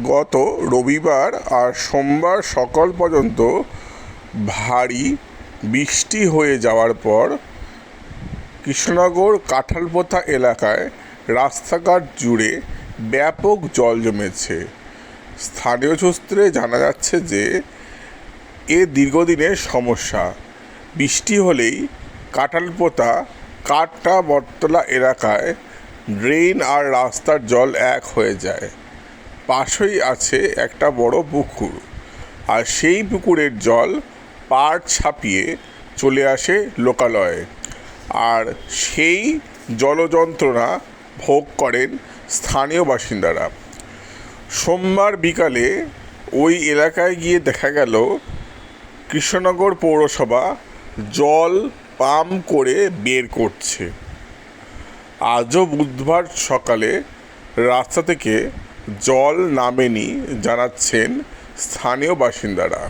গত রবিবার আর সোমবার সকাল পর্যন্ত ভারী বৃষ্টি হয়ে যাওয়ার পর কৃষ্ণনগর কাঁঠালপোতা এলাকায় রাস্তাঘাট জুড়ে ব্যাপক জল জমেছে। স্থানীয় সূত্রে জানা যাচ্ছে যে, এ দীর্ঘদিনের সমস্যা। বৃষ্টি হলেই কাঁঠালপোতা কাঠটা বটতলা এলাকায় ড্রেন আর রাস্তার জল এক হয়ে যায়। পাশেই আছে একটা বড় পুকুর। আর সেই পুকুরের জল পাড় ছাপিয়ে চলে আসে লোকালয়ে। আর সেই জলযন্ত্রণা ভোগ করেন স্থানীয় বাসিন্দারা। সোমবার বিকালে ওই এলাকায় গিয়ে দেখা গেল, কৃষ্ণনগর পৌরসভা জল পাম্প করে বের করছে। আজও বুধবার সকালে রাস্তা থেকে জল নামেনি জানাচ্ছেন স্থানীয় বাসিন্দারা।